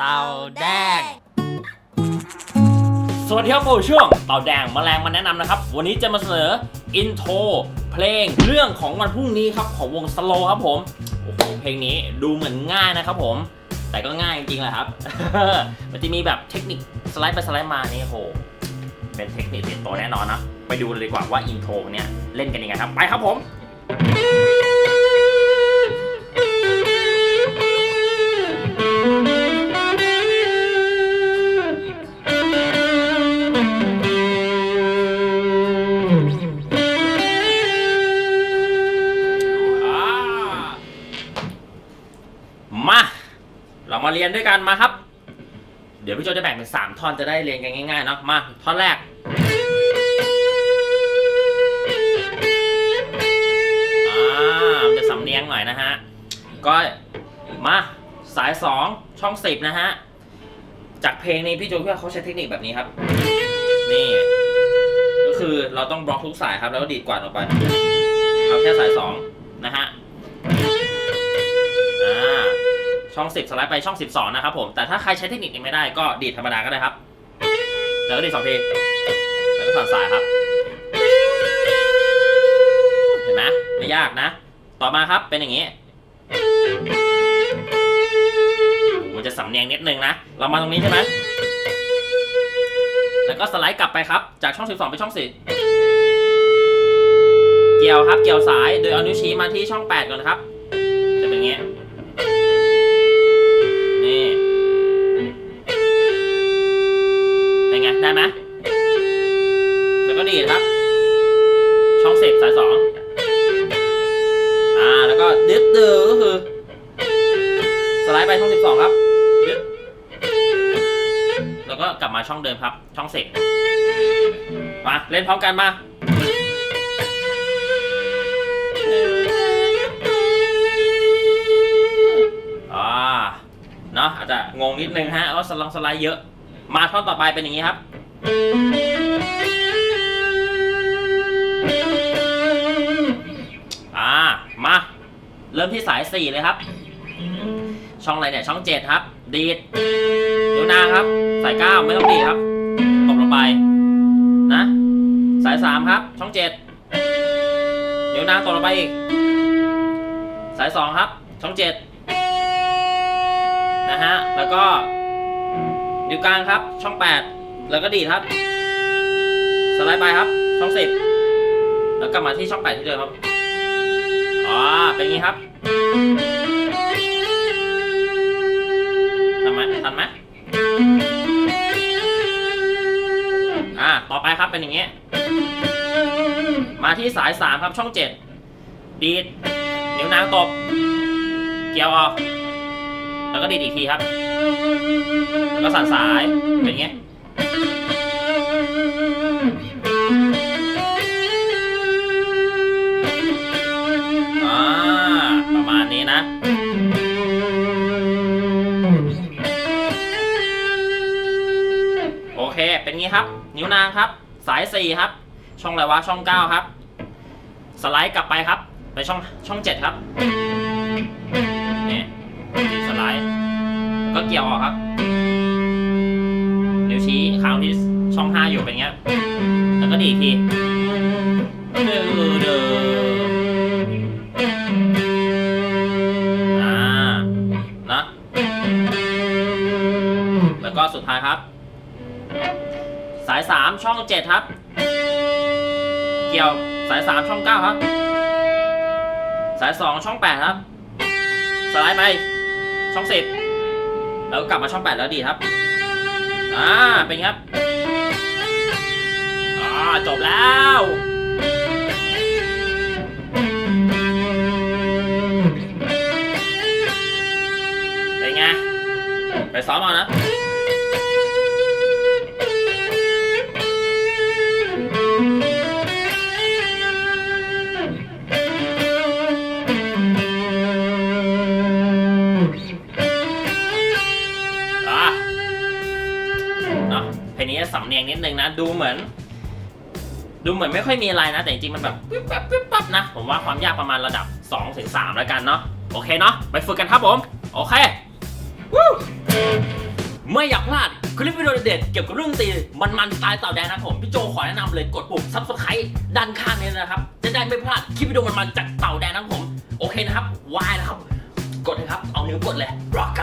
เต่าแดง สวัสดีครับผมช่วงเต่าแดงแมลงมาแนะนำนะครับ วันนี้จะมาเสนออินโทรเพลงเรื่องของวันพรุ่งนี้ครับของวงสโลครับผม โอ้โหเพลงนี้ดูเหมือนง่ายนะครับผม แต่ก็ง่ายจริงๆแหละครับ มันจะมีแบบเทคนิคสไลด์ไปสไลด์มานี่โห เป็นเทคนิคเด็ดตัวแน่นอนนะ ไปดูเลยดีกว่าว่าอินโทรเนี่ยเล่นกันยังไงครับ ไปครับผม มาเรียนด้วยกันมาครับ เดี๋ยวพี่โจจะแบ่งเป็น 3 ท่อนจะได้เรียนกันง่ายๆเนาะมาท่อนแรกอ่ามันจะสำเนียงหน่อยนะฮะ ก็มาสาย 2 ช่อง 10 นะฮะ จากเพลงนี้พี่โจคิดว่าเขาใช้เทคนิคแบบนี้ครับ นี่ ก็คือเราต้องบล็อกทุกสายครับแล้วก็ดีดกวาดออกไป เอาแค่สาย 2 ช่อง 10 สไลด์ไปช่อง 12 นะครับผม แต่ถ้าใครใช้เทคนิคนี้ไม่ได้ก็ดีดธรรมดาก็ได้ครับ แล้วก็ดีดสองทีแล้วก็สั่นสายครับ เห็นไหมไม่ยากนะ ต่อมาครับเป็นอย่างนี้มันจะสำเนียงนิดนึงนะ เรามาตรงนี้ใช่ไหมแล้วก็สไลด์กลับไปครับ จากช่อง 12 ไปช่อง4เกี่ยวครับ เกี่ยวสาย โดยเอานิ้วชี้มาที่ช่อง 8 ก่อนครับ ดีดครับ ช่องเสิบสายสองอ่าแล้วก็ดึดดือก็คือ สไลด์ไปช่องสิบสองครับดึดแล้วก็กลับมาช่องเดิมครับ ช่องเสิบมาเล่นพร้อมกันมาอาเนาะอาจจะงงนิดนึงฮะว่าสลังสไลด์เยอะ มาท่อนต่อไปเป็นอย่างนี้ครับ เริ่มที่สาย 4 เลยครับ ช่องอะไรเนี่ย ช่อง 7 ครับ ดีดนิ้วนางครับ สาย 9 ไม่ต้องดีดครับตบลงไป นะ สาย 3 ครับ ช่อง 7 นิ้วนางตบลงไปอีก สาย 2 ครับ ช่อง 7 นะฮะ แล้วก็ นิ้วกลางครับ ช่อง 8 แล้วก็ดีดครับ สไลด์ไปครับ ช่อง 10 แล้วกลับมาที่ช่อง 8 ที่เดิมครับอ๋อ เป็นงี้ครับทันไหมทันไหมอ่า ต่อไปครับเป็นอย่างงี้มาที่สาย3ครับช่อง7ดีด นิ้วนางตบ เกี่ยวออก แล้วก็ดีดอีกทีครับ แล้วก็สั่นสายเป็นอย่างงี้ คเป็นงี้ครับ นิ้วนางครับ สาย 4 ครับ ช่องอะไรวะช่อง 9 ครับ สไลด์กลับไปครับ ไปช่องช่อง 7 ครับนี่ดีดสไลด์ก็เกี่ยวออกครับนิ้วชี้ค้างที่ช่อง 5 อยู่เป็นเงี้ย แล้วก็ดีอีกทีเดือเดืออ่านะแล้วก็สุดท้ายครับ สาย 3 ช่อง 7 ครับ เกี่ยวสาย 3 ช่อง 9 ครับ สาย 2 ช่อง 8 ครับ สไลด์ไปช่อง 10 แล้วกลับมาช่อง 8 แล้วดีครับ อ่า เป็นไงครับ อ่า จบแล้วเป็นไง ไปซ้อมเอานะ เพลงนี้สำเนียงนิดนึงนะ ดูเหมือน ดูเหมือนไม่ค่อยมีอะไรนะ แต่จริงๆมันแบบปิ๊บปั๊บปิ๊บปั๊บนะ ผมว่าความยากประมาณระดับ2ถึง3แล้วกันเนาะโอเคเนาะไปฝึกกันครับผม โอเควู้ไม่อยากพลาดคลิปวิดีโอเด็ดเกี่ยวกับเรื่องตีมันๆสไตล์เต่าแดงนะผมพี่โจขอแนะนำเลยกดปุ่ม subscribe ด้านข้างนี้นะครับ จะได้ไม่พลาดคลิปวิดีโอมันๆจากเต่าแดงนะผม โอเคนะครับวายนะครับ กดเลยครับ เอานิ้วกดเลย rock